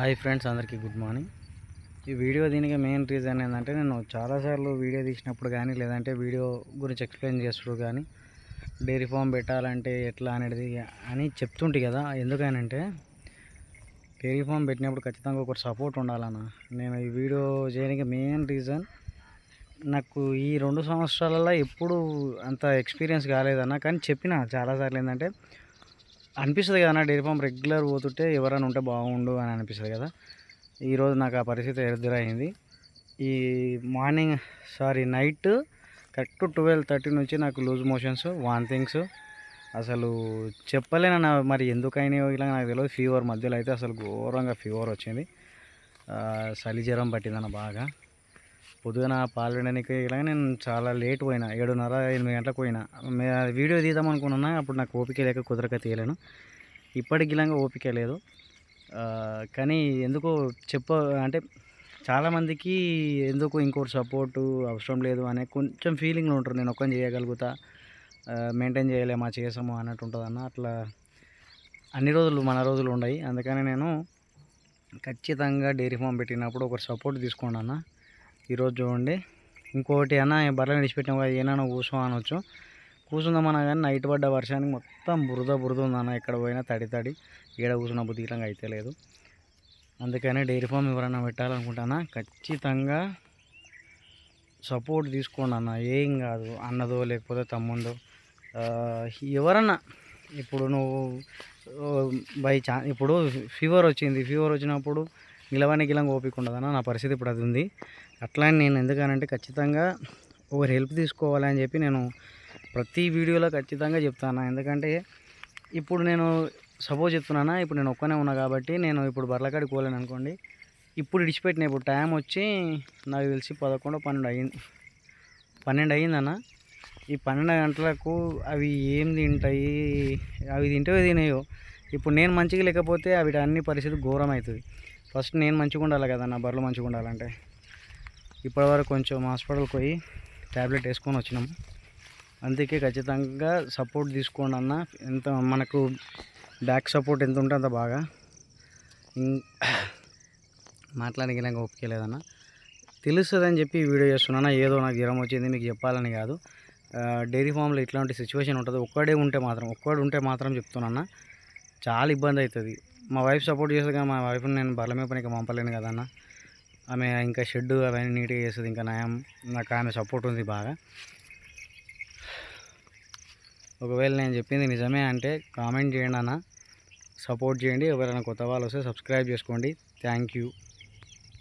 Hi friends అందరికీ good morning. ఈ video దీనికి మెయిన్ రీజన్ ఏంటంటే నేను చాలాసార్లు వీడియో తీసినప్పుడు కానీ లేదంటే వీడియో గురించి ఎక్స్ప్లెయిన్ చేస్తుడు కానీ డైరీ ఫామ్ పెట్టాలంటే ఎట్లా అనేది అని చెప్తుంటే కదా. ఎందుకనంటే డైరీ ఫామ్ పెట్టినప్పుడు ఖచ్చితంగా ఒకటి సపోర్ట్ ఉండాలన్న. నేను ఈ వీడియో చేయడానికి మెయిన్ రీజన్ నాకు ఈ రెండు సంవత్సరాలలో ఎప్పుడు అంత ఎక్స్పీరియన్స్ కాలేదన్న కానీ చెప్పిన చాలాసార్లు ఏంటంటే అనిపిస్తుంది కదా డైరీ ఫామ్ రెగ్యులర్ పోతుంటే ఎవరైనా ఉంటే బాగుండు అని అనిపిస్తుంది కదా. ఈరోజు నాకు ఆ పరిస్థితి ఎదురైంది. ఈ morning sorry night correct twelve thirty నుంచి నాకు లూజ్ మోషన్స్ వాంతింగ్స్ అసలు చెప్పలేన మరి ఎందుకైనా ఇలా నాకు తెలియదు ఫీవర్ మధ్యలో అయితే అసలు ఘోరంగా ఫీవర్ వచ్చింది. చలి జ్వరం పట్టిందన్న బాగా. పొద్దున పాలు వినడానికి ఇలా నేను చాలా లేట్ పోయినా ఏడున్నర ఎనిమిది గంటలకు పోయినా. మే- వీడియో తీద్దాం అనుకున్నా అప్పుడు నాకు ఓపిక లేక కుదరక తీయలేను. ఇప్పటికి ఇలాగా ఓపిక లేదు. కానీ ఎందుకో చెప్ప అంటే చాలామందికి ఎందుకు ఇంకోటి సపోర్టు అవసరం లేదు అనే కొంచెం ఫీలింగ్లో ఉంటారు. నేను ఒక్కని చేయగలుగుతా మెయింటైన్ చేయలేమా చేసాము అన్నట్టు ఉంటుంది అన్న. అట్లా అన్ని రోజులు మన రోజులు ఉన్నాయి అందుకని నేను ఖచ్చితంగా డైరీ ఫామ్ పెట్టినప్పుడు ఒక సపోర్ట్ తీసుకోండి అన్న. ఈరోజు చూడండి. ఇంకోటి అన్న బర్రెలు విడిచిపెట్టిన ఏమైనా కూర్చో అనొచ్చు. కూర్చుందామన్నా కానీ నైట్ పడ్డ వర్షానికి మొత్తం బురద బురద ఉందన్న ఎక్కడ పోయినా తడి తడి. ఏడ కూర్చున్న బుద్ధిలంగా అయితే లేదు. అందుకని డైరీ ఫామ్ ఎవరైనా పెట్టాలనుకుంటానా ఖచ్చితంగా సపోర్ట్ తీసుకోండి అన్న. ఏం కాదు అన్నదో లేకపోతే తమ్ముందో. ఎవరన్నా ఇప్పుడు నువ్వు బై ఛాన్స్ ఇప్పుడు ఫీవర్ వచ్చింది. ఫీవర్ వచ్చినప్పుడు నిలవడానికి ఇలా ఓపిక ఉండదన్న నా పరిస్థితి ఇప్పుడు అది ఉంది. అట్లా అని నేను ఎందుకనంటే ఖచ్చితంగా ఒకరి హెల్ప్ తీసుకోవాలని చెప్పి నేను ప్రతి వీడియోలో ఖచ్చితంగా చెప్తాను. ఎందుకంటే ఇప్పుడు నేను సపోజ్ చెప్తున్నానా ఇప్పుడు నేను ఒక్కనే ఉన్నా కాబట్టి నేను ఇప్పుడు బర్లకాడికి పోలేను అనుకోండి ఇప్పుడు ఇడిచిపెట్టిన ఇప్పుడు టైం వచ్చి నాకు తెలిసి పదకొండు పన్నెండు అయ్యింది. పన్నెండు అయ్యిందన్న ఈ పన్నెండు గంటలకు అవి ఏం తింటాయి అవి తింటే తినేయో. ఇప్పుడు నేను మంచిగా లేకపోతే అవి అన్ని పరిస్థితి ఘోరం అవుతుంది ఫస్ట్ నేను మంచిగా ఉండాలి కదా నా బర్రెలు మంచిగా ఉండాలంటే. ఇప్పటివరకు కొంచెం హాస్పిటల్కి పోయి ట్యాబ్లెట్ వేసుకొని వచ్చినాము అందుకే ఖచ్చితంగా సపోర్ట్ తీసుకోండి అన్న. ఎంత మనకు బ్యాక్ సపోర్ట్ ఎంత ఉంటే అంత బాగా. ఇం- నాకు ఓపిక లేదన్న. తెలుస్తుందని చెప్పి వీడియో చేస్తున్నాను ఏదో నాకు జ్వరం వచ్చింది మీకు చెప్పాలని కాదు. డైరీ ఫామ్లో ఇట్లాంటి సిచ్యువేషన్ ఉంటుంది. ఒక్కడే ఉంటే మాత్రం ఒక్కడు ఉంటే మాత్రం చెప్తున్నా చాలా ఇబ్బంది అవుతుంది. మా వైఫ్ సపోర్ట్ చేస్తుంది కానీ మా వైఫ్ని నేను బర్ల మీద పనికి పంపలేను కదన్న ఆమె ఇంకా షెడ్ అవన్నీ నీట్గా చేస్తుంది ఇంకా నయం నాకు ఆమె సపోర్ట్ ఉంది బాగా. ఒకవేళ నేను చెప్పింది నిజమే అంటే కామెంట్ చేయండి అన్న. సపోర్ట్ చేయండి. ఎవరైనా కొత్త వాళ్ళు వస్తే సబ్స్క్రైబ్ చేసుకోండి. Thank you